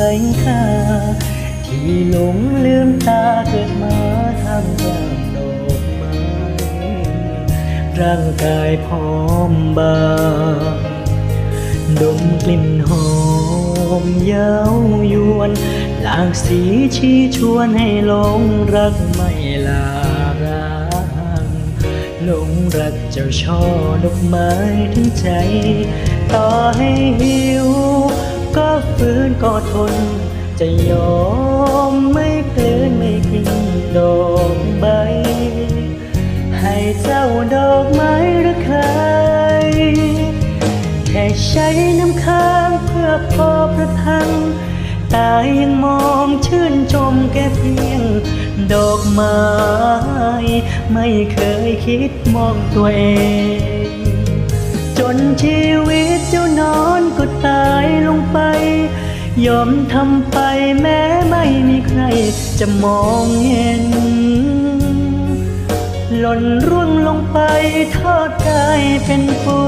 ไรค่า ที่หลงลืมตาเกิดมาทำกลางดอกไม้ร่างกายพร้อมบางดมกลิ่นหอมเย้ายวนหลากสีชี้ชวนให้หลงรักไม่ลาร้างหลงรักเจ้าช่อดอกไม้ถึงใจ ต่อให้หิว ฝืนก็ทน จะยอมไม่เกลืนไม่กินดอกใบ ให้เจ้าดอกไม้หรือใครแค่ใช้น้ำค้างเพื่อพอประทัง ตายังมองชื่นชมแค่เพียง ดอกไม้ ไม่เคยคิดมองตัวเอง จนชีวิตเจ้าน ยอมทำไปแม้ไม่มีใครจะมองเห็น หล่นร่วงลงไปทอดกายเป็นปุ๋ยดิน